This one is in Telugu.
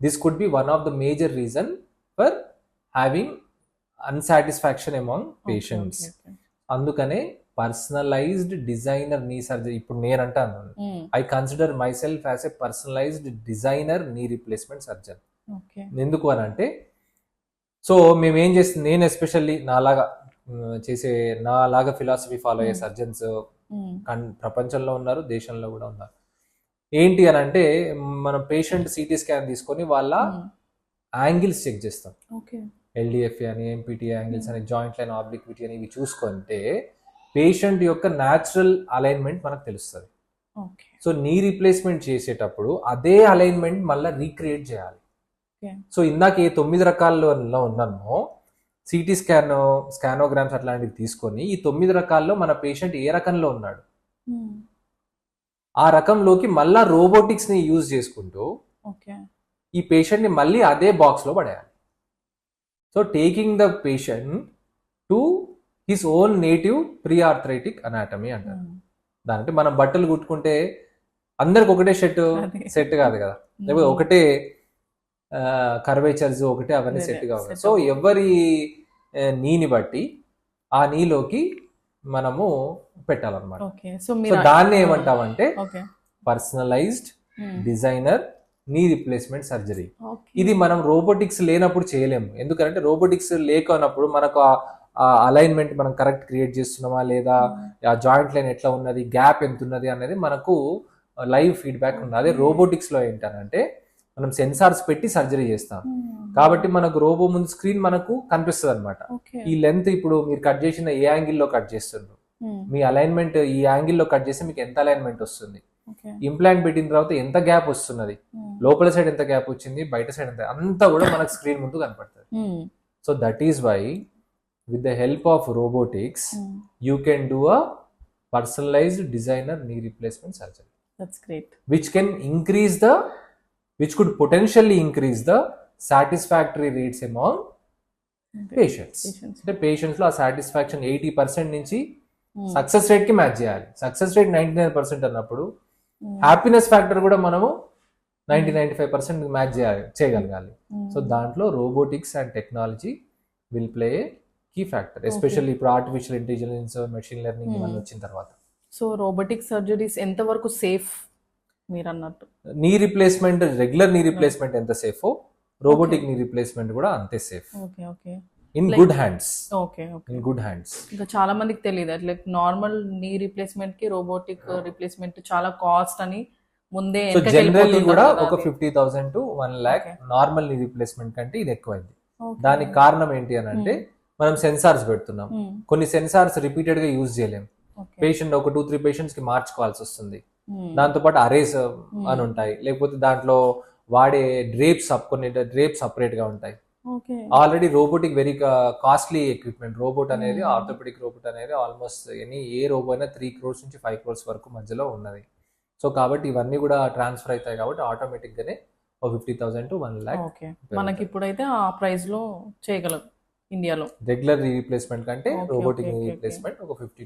This could be one of the major reason for having unsatisfaction among patients అందుకనే పర్సనలైజ్డ్ డిజైనర్ నీ సర్జరీ ఇప్పుడు నేను అంటాను. I consider myself as a personalised designer knee replacement surgeon ఎందుకు అని అంటే సో మేము ఏం చేస్తుంది నేను ఎస్పెషల్లీ నాలాగా చేసే నాలాగా ఫిలాసఫీ ఫాలో అయ్యే Hmm. సర్జన్స్ ప్రపంచంలో ఉన్నారు దేశంలో కూడా ఉన్నారు. ఏంటి అని అంటే మనం పేషెంట్ సిటీ స్కాన్ తీసుకొని వాళ్ళ యాంగిల్స్ చెక్ చేస్తాం. ఓకే. ఎల్డిఎఫ్ అని ఎంపీటీ యాంగిల్స్ అని జాయింట్ లైన్ ఆబ్లిక్విటీ అని ఇవి చూసుకుంటే పేషెంట్ యొక్క న్యాచురల్ అలైన్మెంట్ మనకు తెలుస్తుంది. సో నీ రీప్లేస్మెంట్ చేసేటప్పుడు అదే అలైన్మెంట్ మళ్ళీ రీక్రియేట్ చేయాలి. సో ఇందాక ఏ తొమ్మిది రకాల్లో ఉన్నానో సిటీ స్కాన్ స్కానోగ్రామ్స్ అట్లాంటివి తీసుకొని ఈ తొమ్మిది రకాల్లో మన పేషెంట్ ఏ రకంలో ఉన్నాడు? ఆ రకంలోకి మళ్ళా రోబోటిక్స్ని యూజ్ చేసుకుంటూ ఓకే. ఈ పేషెంట్ని మళ్ళీ అదే బాక్స్లో పడేయాలి. So taking the patient to his own native pre arthritic anatomy అంటారు దాంట్లో మనం బట్టలు కుట్టుకుంటే అందరికి ఒకటే షర్ట్. సెట్ కాదు కదా. లేకపోతే ఒకటే కర్వేచర్స్ ఒకటే అవన్నీ సెట్ కావు set సో. ఎవరి నీని బట్టి ఆ నీలోకి మనము పెట్టాలన్నమాట. ఓకే సో దాన్ని ఏమంటామంటే personalised designer knee replacement surgery. ఇది మనం రోబోటిక్స్ లేనప్పుడు చేయలేము. ఎందుకంటే రోబోటిక్స్ లేకనప్పుడు మనకు ఆ అలైన్మెంట్ మనం కరెక్ట్ క్రియేట్ చేస్తున్నామా లేదా ఆ జాయింట్ లైన్ ఎట్లా ఉన్నది గ్యాప్ ఎంత ఉన్నది అనేది మనకు లైవ్ ఫీడ్బ్యాక్ ఉన్నది. అదే రోబోటిక్స్లో ఏంటనంటే మనం సెన్సార్స్ పెట్టి సర్జరీ చేస్తాం. కాబట్టి మనకు రోబో ముందు స్క్రీన్ మనకు కనిపిస్తుంది అనమాట ఈ లెంత్ ఇప్పుడు మీరు కట్ చేసిన ఏ యాంగిల్లో కట్ చేస్తున్నారు మీ అలైన్మెంట్ ఈ యాంగిల్లో కట్ చేస్తే మీకు ఎంత అలైన్మెంట్ వస్తుంది? ఇంప్లాంట్ పెట్టిన తర్వాత ఎంత గ్యాప్ వస్తున్నది? లోపల సైడ్ ఎంత గ్యాప్ వచ్చింది? బయట సైడ్ ఎంత? అంతా కూడా మనకు స్క్రీన్ ముందు కనపడుతుంది. So that is why with the help of robotics you can do a personalised designer knee replacement surgery. Which can increase the which could potentially increase the satisfactory rates among patients. అంటే పేషెంట్స్లో ఆ సాటిస్ఫాక్షన్ ఎయిటీ పర్సెంట్ నుంచి సక్సెస్ రేట్కి మ్యాచ్ చేయాలి. Success rate ninety nine percent అన్నప్పుడు హ్యాపీనెస్ ఫ్యాక్టర్ కూడా మనము ninety ninety five percent match చేయాలి చేయగలగాలి. సో దాంట్లో robotics and technology will play key factor especially ఇప్పుడు artificial intelligence machine learning Hmm. ఇవన్నీ వచ్చిన తర్వాత. సో రోబోటిక్ సర్జరీస్ ఎంత వరకు సేఫ్ మీరు అన్నట్టు knee replacement regular knee replacement ఎంత సేఫో రోబోటిక్ నీ రిప్లేస్మెంట్ కూడా అంతే safe okay okay in good hands okay okay in good hands ఇంకా చాలా మందికి తెలియదు అట్లా నార్మల్ నీ రీప్లేస్మెంట్కి రోబోటిక్ రిప్లేస్మెంట్ చాలా కాస్ట్ అని ముందే జనరల్లీ కూడా ఒక. Fifty thousand to one lakh. Normal knee replacement కంటే ఇది ఎక్కువైంది. దానికి కారణం ఏంటి అని అంటే మనం సెన్సార్స్ పెడుతున్నాం. Hmm. కొన్ని సెన్సార్స్ రిపీటెడ్గా యూజ్ చేయలేం. పేషెంట్ ఒక టూ త్రీ పేషెంట్స్కి మార్చుకోవాల్సి వస్తుంది. Hmm. దాంతో పాటు అరేస్ అని ఉంటాయి. లేకపోతే దాంట్లో వాడే డ్రేప్స్ కొన్ని డ్రేప్స్ సపరేట్గా ఉంటాయి. Already robotic very costly equipment robot అనేది Hmm. ఆర్థోపెడిక్ రోబోట్ అనేది ఆల్మోస్ట్ ఎనీ ఏ రోబో అయినా త్రీ క్రోర్స్ నుంచి ఫైవ్ క్రోర్స్ వరకు మధ్యలో ఉన్నది. సో కాబట్టి ఇవన్నీ కూడా ట్రాన్స్ఫర్ అవుతాయి కాబట్టి ఆటోమేటిక్ గానే fifty thousand to one lakh okay. మనకి ఇప్పుడైతే ఆ ప్రైస్లో చేయగలం ఇండియాలో. రెగ్యులర్ రీప్లేస్మెంట్ కంటే రోబోటిక్ రీప్లేస్మెంట్ ఒక ఫిఫ్టీ